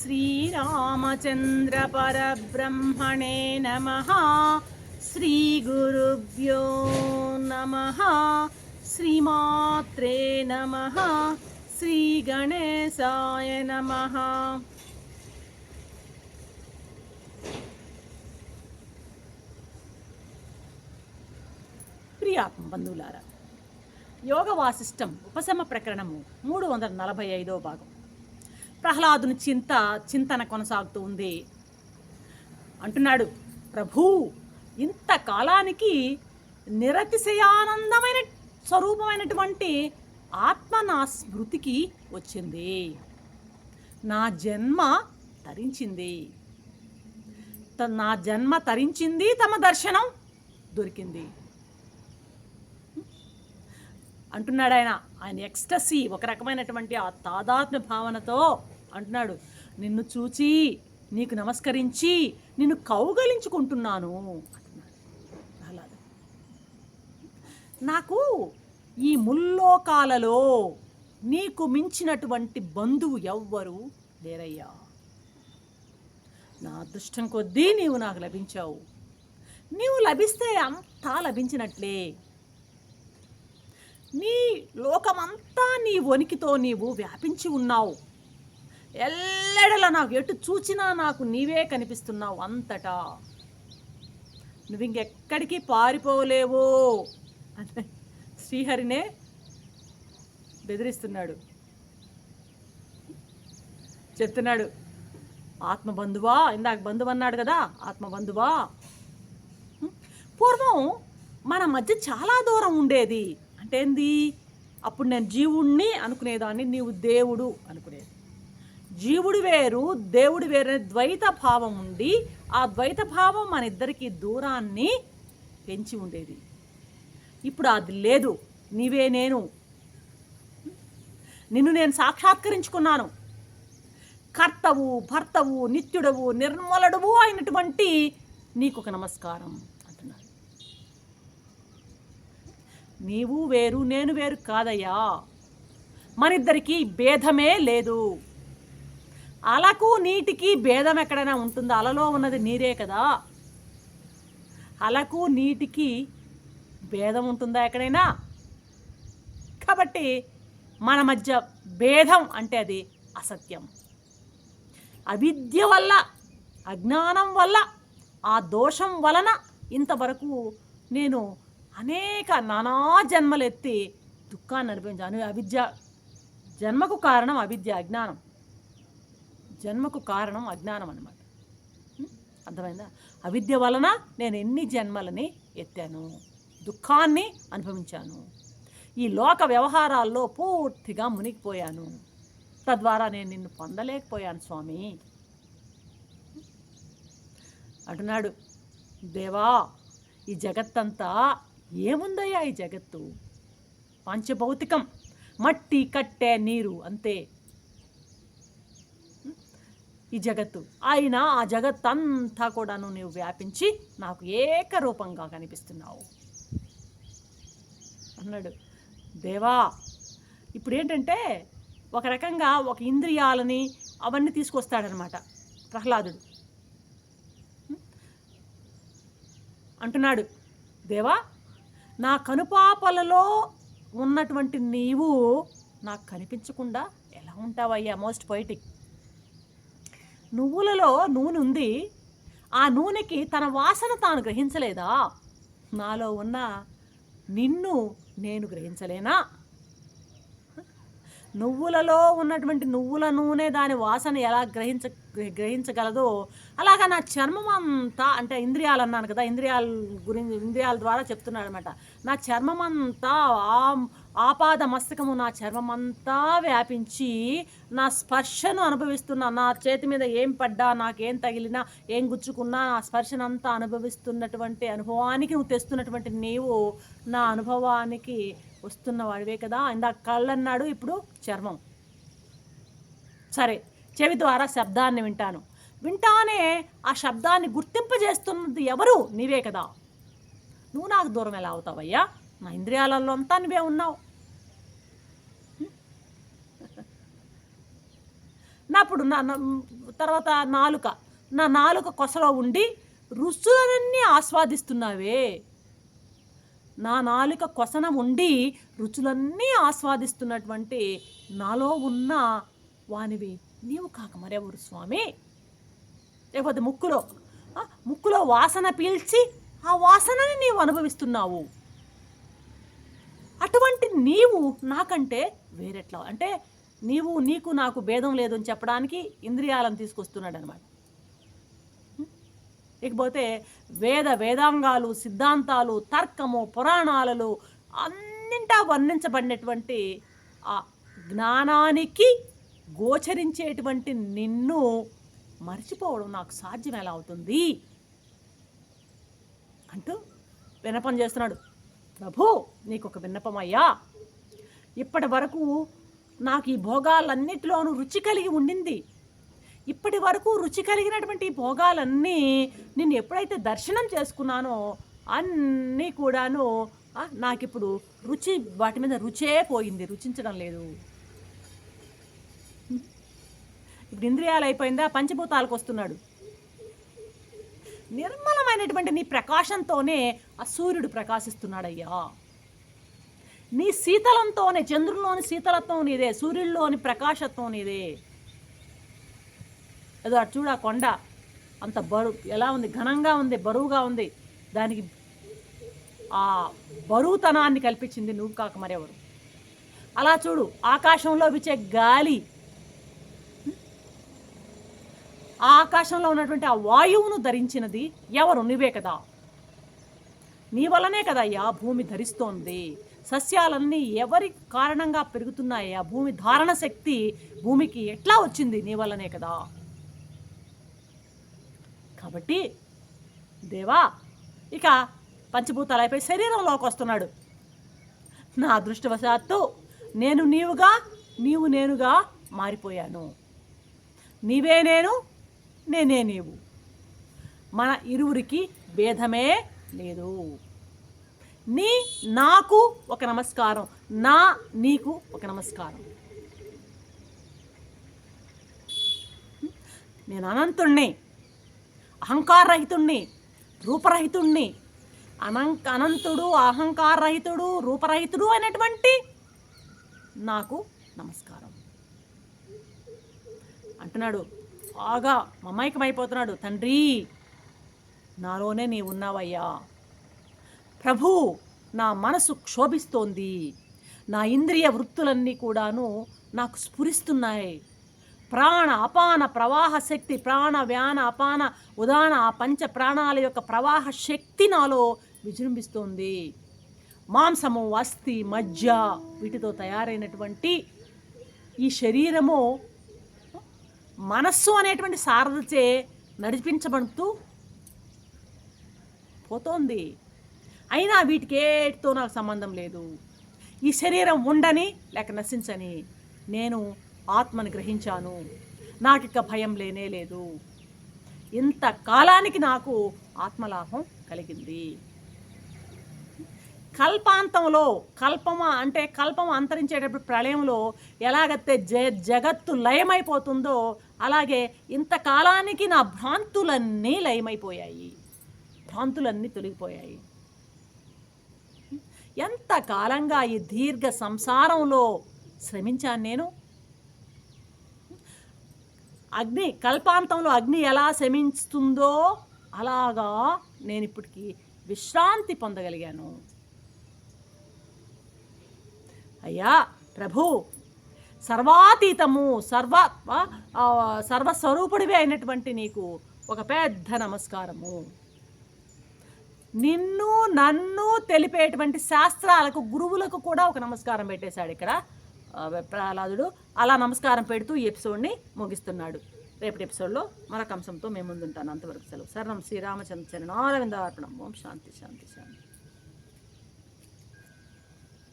श्रीरामचन्द्रपरब्रह्मणे नमः श्रीगुरुभ्यो नमः श्रीमात्रे नमः श्रीगणेशाय नमः ప్రియాత్మ బంధువులారా యోగ వాసిష్టం ఉపశమ ప్రకరణము మూడు వందల నలభై ఐదో భాగం ప్రహ్లాదుని చింత చింతన కొనసాగుతూ ఉంది. అంటున్నాడు ప్రభూ ఇంతకాలానికి నిరతిశయానందమైన స్వరూపమైనటువంటి ఆత్మ నా స్మృతికి వచ్చింది. నా జన్మ తరించింది. త- నా జన్మ తరించింది తమ దర్శనం దొరికింది. అంటున్నాడు ఆయన ఆయన ఎక్స్టసీ ఒక రకమైనటువంటి ఆ తాదాత్మ్య భావనతో అంటున్నాడు. నిన్ను చూచి నీకు నమస్కరించి నిన్ను కౌగలించుకుంటున్నాను. అంటున్నాడు. నాకు ఈ ముల్లోకాలలో నీకు మించినటువంటి బంధువు ఎవ్వరు లేరయ్యా. నా అదృష్టం కొద్దీ నీవు నాకు లభించావు. నీవు లభిస్తే అంతా లభించినట్లే. నీ లోకమంతా నీ వణికితో నీవు వ్యాపించి ఉన్నావు. ఎల్లెడల నాకు ఎటు చూచినా నాకు నీవే కనిపిస్తున్నావు అంతటా. నువ్వు ఇంకెక్కడికి పారిపోలేవో అంటే శ్రీహరినే బెదిరిస్తున్నాడు. చెప్తున్నాడు ఆత్మబంధువా? ఇందాక బంధువు అన్నాడు కదా ఆత్మబంధువా? పూర్వం మన మధ్య చాలా దూరం ఉండేది. అంటే ఏంది? అప్పుడు నేను జీవుణ్ణి అనుకునేదాన్ని నీవు దేవుడు అనుకునేది. జీవుడు వేరు దేవుడు వేరు అనే ద్వైత భావం ఉండి ఆ ద్వైత భావం మన ఇద్దరికి దూరాన్ని పెంచి ఉండేది. ఇప్పుడు అది లేదు. నీవే నేను. నిన్ను నేను సాక్షాత్కరించుకున్నాను. కర్తవు భర్తవు నిత్యుడవు నిర్మలడువు అయినటువంటి నీకు ఒక నమస్కారం అంటున్నారు నీవు వేరు నేను వేరు కాదయ్యా. మనిద్దరికీ భేదమే లేదు. అలకు నీటికి భేదం ఎక్కడైనా ఉంటుందా? అలలో ఉన్నది నీరే కదా. అలకు నీటికి భేదం ఉంటుందా ఎక్కడైనా? కాబట్టి మన మధ్య భేదం అంటే అది అసత్యం. అవిద్య వల్ల అజ్ఞానం వల్ల ఆ దోషం వలన ఇంతవరకు నేను అనేక నానా జన్మలెత్తి దుఃఖాన్ని నడిపించాను అవిద్య జన్మకు కారణం అవిద్య అజ్ఞానం. జన్మకు కారణం అజ్ఞానం అన్నమాట. అర్థమైందా? అవిద్య వలన నేను ఎన్ని జన్మలని ఎత్తాను? దుఃఖాన్ని అనుభవించాను. ఈ లోక వ్యవహారాల్లో పూర్తిగా మునిగిపోయాను. తద్వారా నేను నిన్ను పొందలేకపోయాను స్వామి. అంటున్నాడు. దేవా ఈ జగత్తంతా ఏముందయ్యా ఈ జగత్తు? పంచభౌతికం. మట్టి కట్టె నీరు అంతే. ఈ జగత్తు. ఆయన ఆ జగత్తంతా కూడాను నీవు వ్యాపించి నాకు ఏకరూపంగా కనిపిస్తున్నావు. అన్నాడు. దేవా ఇప్పుడు ఏంటంటే ఒక రకంగా ఒక ఇంద్రియాలని అవన్నీ తీసుకొస్తాడనమాట ప్రహ్లాదుడు. అంటున్నాడు. దేవా నా కనుపాపలలో ఉన్నటువంటి నీవు నాకు కనిపించకుండా ఎలా ఉంటావయ్యా? Most poetic. నువ్వులలో నూనె ఉంది. ఆ నూనెకి తన వాసన తాను గ్రహించలేదా? నాలో ఉన్న నిన్ను నేను గ్రహించలేనా? నువ్వులలో ఉన్నటువంటి నువ్వుల నూనె దాని వాసన ఎలా గ్రహించ గ్రహించగలదో అలాగా నా చర్మం అంతా అంటే ఇంద్రియాలు అన్నాను కదా ఇంద్రియాల గురించి ఇంద్రియాల ద్వారా చెప్తున్నాడు అనమాట నా చర్మం అంతా ఆపాద మస్తకము నా చర్మం అంతా వ్యాపించి నా స్పర్శను అనుభవిస్తున్నా నా చేతి మీద ఏం పడ్డా నాకేం తగిలినా ఏం గుచ్చుకున్నా నా స్పర్శనంతా అనుభవిస్తున్నటువంటి అనుభవానికి నువ్వు తెస్తున్నటువంటి నీవు నా అనుభవానికి వస్తున్నవాడివే కదా. ఇందాక కళ్ళు అన్నాడు ఇప్పుడు చర్మం. సరే చెవి ద్వారా శబ్దాన్ని వింటాను. వింటానే ఆ శబ్దాన్ని గుర్తింపజేస్తున్నది ఎవరు? నీవే కదా. నువ్వు నాకు దూరం ఎలా అవుతావయ్యా? నా ఇంద్రియాలలో అంతా నువ్వే ఉన్నావు. నా అప్పుడు నా తర్వాత నాలుక. నా నాలుక కొసలో ఉండి రుచులన్నీ ఆస్వాదిస్తున్నావే. నా నాలుక కొసన ఉండి రుచులన్నీ ఆస్వాదిస్తున్నటువంటి నాలో ఉన్న వానివి. నీవు కాక మరెవరు స్వామి? లేకపోతే ముక్కులో ముక్కులో వాసన పీల్చి ఆ వాసనని నీవు అనుభవిస్తున్నావు. అటువంటి నీవు నాకంటే వేరెట్లా? అంటే నీవు నీకు నాకు భేదం లేదు అని చెప్పడానికి ఇంద్రియాలను తీసుకొస్తున్నాడు అనమాట ఇకపోతే వేద వేదాంగాలు సిద్ధాంతాలు తర్కము పురాణాలలో అన్నింటా వర్ణించబడినటువంటి ఆ జ్ఞానానికి గోచరించేటువంటి నిన్ను మర్చిపోవడం నాకు సాధ్యం ఎలా అవుతుంది? అంటూ విన్నపం చేస్తున్నాడు. ప్రభు నీకు ఒక విన్నపం అయ్యా ఇప్పటి వరకు నాకు ఈ భోగాలన్నిటిలోనూ రుచి కలిగి ఉండింది. ఇప్పటి వరకు రుచి కలిగినటువంటి ఈ భోగాలన్నీ నేను ఎప్పుడైతే దర్శనం చేసుకున్నానో అన్నీ కూడాను నాకు నాకిప్పుడు రుచి వాటి మీద రుచే పోయింది రుచించడం లేదు. ఇప్పుడు ఇంద్రియాలు అయిపోయిందా? పంచభూతాలకు వస్తున్నాడు. నిర్మలమైనటువంటి నీ ప్రకాశంతోనే ఆ సూర్యుడు ప్రకాశిస్తున్నాడయ్యా. నీ శీతలంతోనే చంద్రుల్లోని శీతలత్వం నీదే సూర్యుల్లోని ప్రకాశత్వం నీదే ఏదో అటు చూడ కొండ. అంత బరువు ఎలా ఉంది? ఘనంగా ఉంది బరువుగా ఉంది. దానికి ఆ బరువుతనాన్ని కల్పించింది నువ్వు కాక మరెవరు? అలా చూడు ఆకాశంలో విచ్చే గాలి. ఆ ఆకాశంలో ఉన్నటువంటి ఆ వాయువును ధరించినది ఎవరు? నువ్వే కదా. నీ వల్లనే కదా కదయ్యా భూమి ధరిస్తోంది. సస్యాలన్నీ ఎవరి కారణంగా పెరుగుతున్నాయి? ఆ భూమి ధారణ శక్తి భూమికి ఎట్లా వచ్చింది నీ వల్లనే కదా? కాబట్టి దేవా ఇక పంచభూతాలు అయిపోయి శరీరంలోకి వస్తున్నాడు. నా అదృష్టవశాత్తు నేను నీవుగా నీవు నేనుగా మారిపోయాను. నీవే నేను నేనే నీవు. మన ఇరువురికి భేదమే లేదు. నీ నాకు ఒక నమస్కారం. నా నీకు ఒక నమస్కారం. నేను అనంతుణ్ణి అహంకారరహితుణ్ణి రూపరహితుణ్ణి అనం అనంతుడు అహంకారరహితుడు రూపరహితుడు అనేటువంటి నాకు నమస్కారం. అంటున్నాడు. బాగా మమైకమైపోతున్నాడు. తండ్రి నాలోనే నీవు ఉన్నావయ్యా ప్రభు నా మనసు క్షోభిస్తోంది. నా ఇంద్రియ వృత్తులన్నీ కూడాను నాకు స్ఫురిస్తున్నాయి. ప్రాణ అపాన ప్రవాహ శక్తి ప్రాణ వ్యాన అపాన ఉదాన ఆ పంచ ప్రాణాల యొక్క ప్రవాహ శక్తి నాలో విజృంభిస్తోంది. మాంసము అస్థి మజ్జ వీటితో తయారైనటువంటి ఈ శరీరము మనస్సు అనేటువంటి సారథచే నడిపించబడుతూ పోతోంది. అయినా వీటికేటితో నాకు సంబంధం లేదు. ఈ శరీరం ఉండని లేక నశించని నేను ఆత్మని గ్రహించాను. నాకిక భయం లేనే లేదు. ఇంత కాలానికి నాకు ఆత్మలాభం కలిగింది. కల్పాంతంలో కల్పమ అంటే కల్పం అంతరించేటప్పుడు ప్రళయంలో ఎలాగైతే జ జగత్తు లయమైపోతుందో అలాగే ఇంతకాలానికి నా భ్రాంతులన్నీ లయమైపోయాయి. భ్రాంతులన్నీ తొలగిపోయాయి. ఎంత కాలంగా ఈ దీర్ఘ సంసారంలో శ్రమించాను నేను? అగ్ని కల్పాంతంలో అగ్ని ఎలా శమిస్తుందో అలాగా నేను ఇప్పటికి విశ్రాంతి పొందగలిగాను. అయ్యా ప్రభు సర్వాతీతము సర్వ సర్వస్వరూపుడివే అయినటువంటి నీకు ఒక పెద్ద నమస్కారము. నిన్ను నన్ను తెలిపేటువంటి శాస్త్రాలకు గురువులకు కూడా ఒక నమస్కారం పెట్టేశాడు ఇక్కడ ప్రహ్లాదుడు. అలా నమస్కారం పెడుతూ ఈ ఎపిసోడ్ని ముగిస్తున్నాడు. రేపటి ఎపిసోడ్లో మరొక అంశంతో మేము ముందుంటాను. అంతవరకు సెలవు. శరణం శ్రీరామచంద్ర చరణ అరవిందార్పణం ఓం శాంతి శాంతి శాంతి.